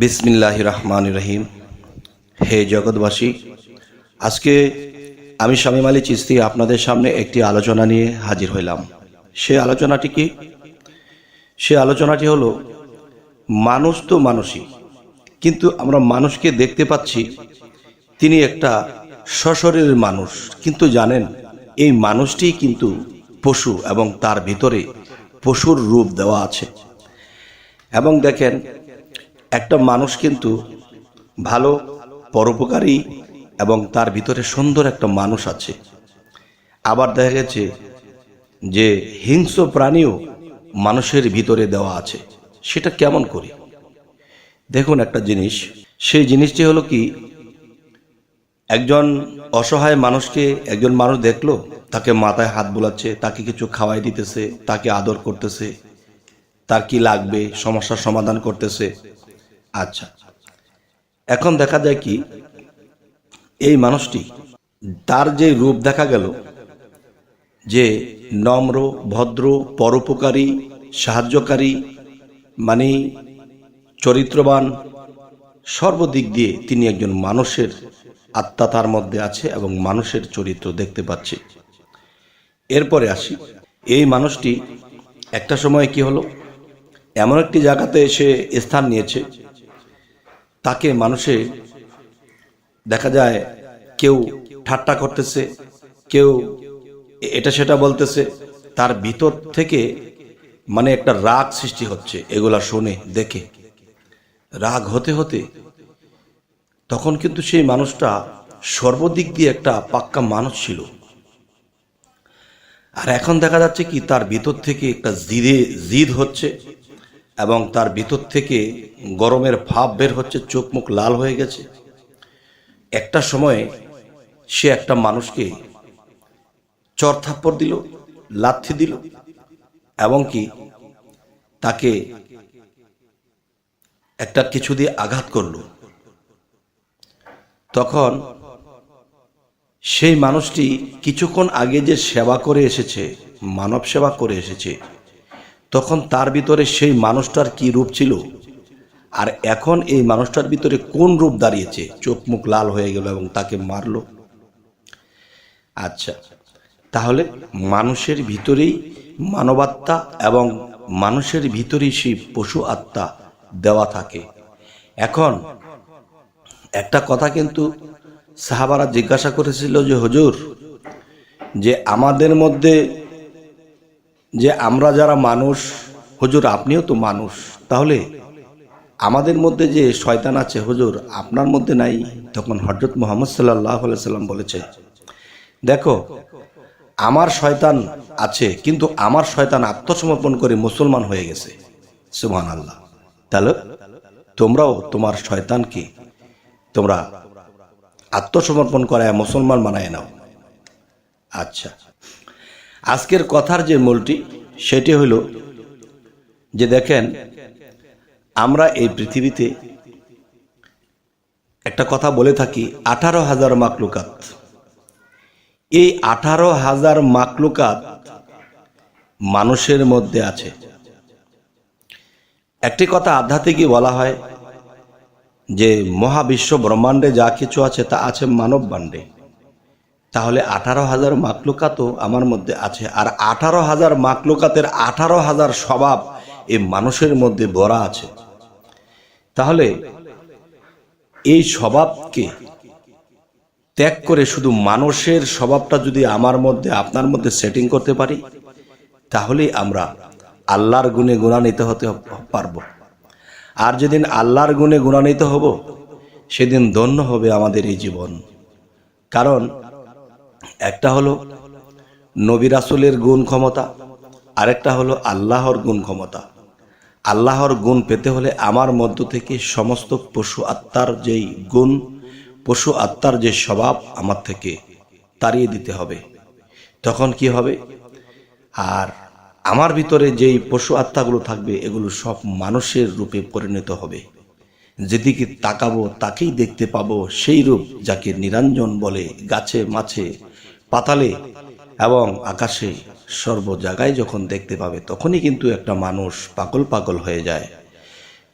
বিসমিল্লাহ রহমান রহিম। হে জগৎবাসী, আজকে আমি শামীম আলী চিস্তি আপনাদের সামনে একটি আলোচনা নিয়ে হাজির হইলাম। সে আলোচনাটি কি? সে আলোচনাটি হলো, মানুষ তো মানুষই, কিন্তু আমরা মানুষকে দেখতে পাচ্ছি, তিনি একটা সশরীরের মানুষ। কিন্তু জানেন, এই মানুষটি কিন্তু পশু এবং তার ভিতরে পশুর রূপ দেওয়া আছে। এবং দেখেন একটা মানুষ কিন্তু ভালো, পরোপকারী এবং তার ভিতরে সুন্দর একটা মানুষ আছে। আবার দেখা গেছে যে হিংস্র প্রাণীও মানুষের ভিতরে দেওয়া আছে। সেটা কেমন করি? দেখুন একটা জিনিস, সেই জিনিসটি হলো কি, একজন অসহায় মানুষকে একজন মানুষ দেখল, তাকে মাথায় হাত বোলাচ্ছে, তাকে কিছু খাওয়াই দিতেছে, তাকে আদর করতেছে, তার কি লাগবে, সমস্যার সমাধান করতেছে। আচ্ছা। এখন দেখা যায় কি, এই মানুষটি তার যে রূপ দেখা গেল, যে নম্র, ভদ্র, পরোপকারী, সাহায্যকারী মানে চরিত্রবান, সর্বদিক দিয়ে তিনি একজন মানুষের আত্মা তার মধ্যে আছে এবং মানুষের চরিত্র দেখতে পাচ্ছি। এরপরে আসি, এই মানুষটি একটা সময় কি হলো? এমন একটি জায়গাতে এসে স্থান নিয়েছে তাকে মানুষে দেখা যায় কেউ ঠাট্টা করতেছে, কেউ এটা সেটা বলতেছে, তার ভিতর থেকে মানে একটা রাগ সৃষ্টি হচ্ছে, এগুলা শুনে, দেখে। রাগ হতে হতে তখন কিন্তু সেই মানুষটা সর্বদিক দিয়ে একটা পাক্কা মানুষ ছিল। আর এখন দেখা যাচ্ছে কি, তার ভিতর থেকে একটা জিদে জিদ হচ্ছে। এবং তার ভিতর থেকে গরমের ভাব বের হচ্ছে, চোখ মুখ লাল হয়ে গেছে। একটা সময়ে সে একটা মানুষকে চর থাপ্পড় দিল, লাথি দিল, এবং কি তাকে একটা কিছু দিয়ে আঘাত করল। তখন সেই মানুষটি কিছুক্ষণ আগে যে সেবা করে এসেছে, মানব সেবা করে এসেছে তখন তার ভিতরে সেই মানুষটার কি রূপ ছিল? আর এখন এই মানুষটার ভিতরে কোন রূপ দাঁড়িয়েছে? চোখ মুখ লাল হয়ে গেল এবং তাকে মারলো। আচ্ছা তাহলে মানুষের ভিতরেই মানবাত্মা এবং মানুষের ভিতরেই সেই পশু আত্মা দেওয়া থাকে। এখন একটা কথা কিন্তু সাহাবারা জিজ্ঞাসা করেছিল যে, হুজুর, যে আমাদের মধ্যে যে আমরা যারা মানুষ, হুজুর আপনিও তো মানুষ। তাহলে আমাদের মধ্যে যে শয়তান আছে, হুজুর আপনার মধ্যে নাই? তখন হজরত মোহাম্মদ সাল্লাহ সাল্লাম বলেছে, দেখো, আমার শয়তান আছে, কিন্তু আমার শয়তান আত্মসমর্পণ করে মুসলমান হয়ে গেছে। সুবহান আল্লাহ তাহলে তোমরাও তোমার শয়তানকে তোমরা আত্মসমর্পণ করায়, মুসলমান বানায় নাও। আচ্ছা। আজকের কথার যে মূলটি, সেটি হলো যে দেখেন, আমরা এই পৃথিবীতে একটা কথা বলে থাকি, আঠারো হাজার মাকলুকাত এই আঠারো হাজার মাকলুকাত মানুষের মধ্যে আছে। একটি কথা আধ্যাত্মিকই বলা হয় যে মহাবিশ্ব ব্রহ্মাণ্ডে যা কিছু আছে, তা আছে মানব বাণ্ডে তাহলে আঠারো হাজার মাকলুকাতও আমার মধ্যে আছে। আর আঠারো হাজার মাকলুকাতের আঠারো হাজার স্বভাব এই মানুষের মধ্যে ভরা আছে। তাহলে এই স্বভাবকে ত্যাগ করে শুধু মানুষের স্বভাবটা যদি আমার মধ্যে, আপনার মধ্যে সেটিং করতে পারি, তাহলেই আমরা আল্লাহর গুণে গুণান্বিত হতে পারব। আর যেদিন আল্লাহর গুণে গুণান্বিত হব, সেদিন ধন্য হবে আমাদের এই জীবন। কারণ একটা হলো নবী রাসুলের গুণ ক্ষমতা, আরেকটা হলো আল্লাহর গুণ ক্ষমতা। আল্লাহর গুণ পেতে হলে আমার মধ্য থেকে সমস্ত পশু আত্মার যেই গুণ, পশু আত্মার যে স্বভাব আমার থেকে তাড়িয়ে দিতে হবে। তখন কি হবে? আর আমার ভিতরে যেই পশু আত্মাগুলো থাকবে, এগুলো সব মানুষের রূপে পরিণত হবে। যেদিকে তাকাবো, তাকেই দেখতে পাবো। সেই রূপ যাকে নিরঞ্জন বলে গাছে মাছে, পাতালে এবং আকাশে। সর্ব জায়গায় যখন দেখতে পাবে, তখনই কিন্তু একটা মানুষ পাগল পাগল হয়ে যায়।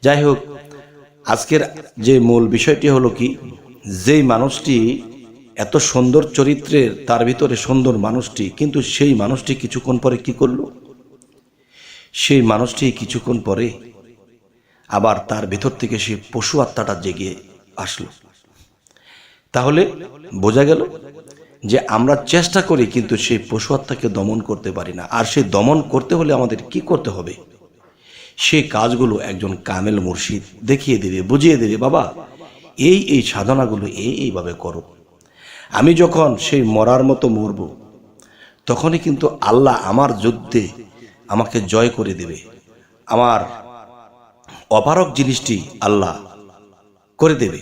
যাই হোক, আজকের যে মূল বিষয়টি হলো কি, যেই মানুষটি এত সুন্দর চরিত্রের, তার ভিতরে সুন্দর মানুষটি, কিন্তু সেই মানুষটি কিছুক্ষণ পরে কি করল? সেই মানুষটি কিছুক্ষণ পরে আবার তার ভেতর থেকে সেই পশু আত্মাটা জেগে আসলো। তাহলে বোঝা গেল যে আমরা চেষ্টা করি কিন্তু সেই পশু আত্মাকে দমন করতে পারি না। আর সেই দমন করতে হলে আমাদের কি করতে হবে? সেই কাজগুলো একজন কামেল মুর্শিদ দেখিয়ে দেবে, বুঝিয়ে দেবে, বাবা, এই এই সাধনাগুলো এই এইভাবে করো। আমি যখন সেই মরার মতো মরব, তখনই কিন্তু আল্লাহ আমার যুদ্ধে আমাকে জয় করে দেবে। আমার অপারক জিনিসটি আল্লাহ করে দেবে,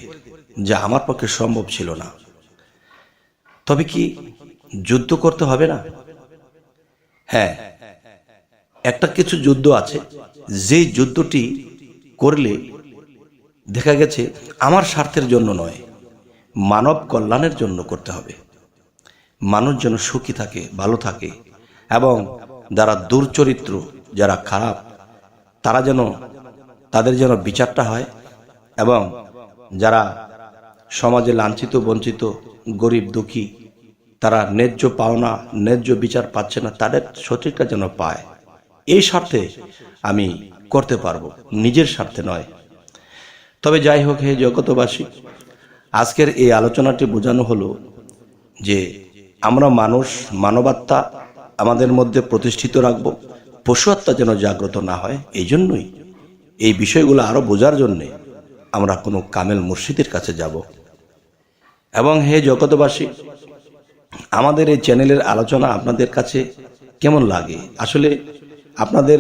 যা আমার পক্ষে সম্ভব ছিল না। তবে কি যুদ্ধ করতে হবে না? হ্যাঁ একটা কিছু যুদ্ধ আছে যেই যুদ্ধটি করলে দেখা গেছে আমার স্বার্থের জন্য নয়, মানব কল্যাণের জন্য করতে হবে। মানুষ যেন সুখী থাকে, ভালো থাকে, এবং যারা দুর্চরিত্র, যারা খারাপ, তারা যেন তাদের যেন বিচারটা হয় এবং যারা সমাজে লাঞ্ছিত, বঞ্চিত, গরিব, দুঃখী, তারা ন্যায্য পাওনা, ন্যায্য বিচার পাচ্ছে না, তাদের সঠিকটা যেন পায়। এই স্বার্থে আমি করতে পারব, নিজের স্বার্থে নয়। তবে যাই হোক, হে জগতবাসী আজকের এই আলোচনাটি বোঝানো হলো যে আমরা মানুষ, মানবাত্মা আমাদের মধ্যে প্রতিষ্ঠিত রাখব, পশু আত্মা যেন জাগ্রত না হয় এই জন্যই এই বিষয়গুলো আরও বোঝার জন্যে আমরা কোনো কামেল মুর্শিদের কাছে যাব। এবং হে জগতবাসী আমাদের এই চ্যানেলের আলোচনা আপনাদের কাছে কেমন লাগে? আসলে আপনাদের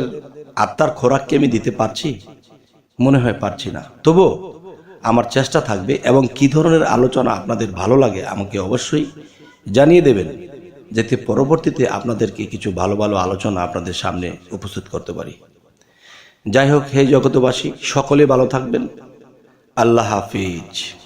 আত্মার খোরাককে আমি দিতে পারছি? মনে হয় পারছি না। তবু আমার চেষ্টা থাকবে এবং কি ধরনের আলোচনা আপনাদের ভালো লাগে আমাকে অবশ্যই জানিয়ে দেবেন, যাতে পরবর্তীতে আপনাদেরকে কিছু ভালো ভালো আলোচনা আপনাদের সামনে উপস্থিত করতে পারি। যাই হোক হে জগতবাসী সকলে ভালো থাকবেন। আল্লাহ হাফিজ।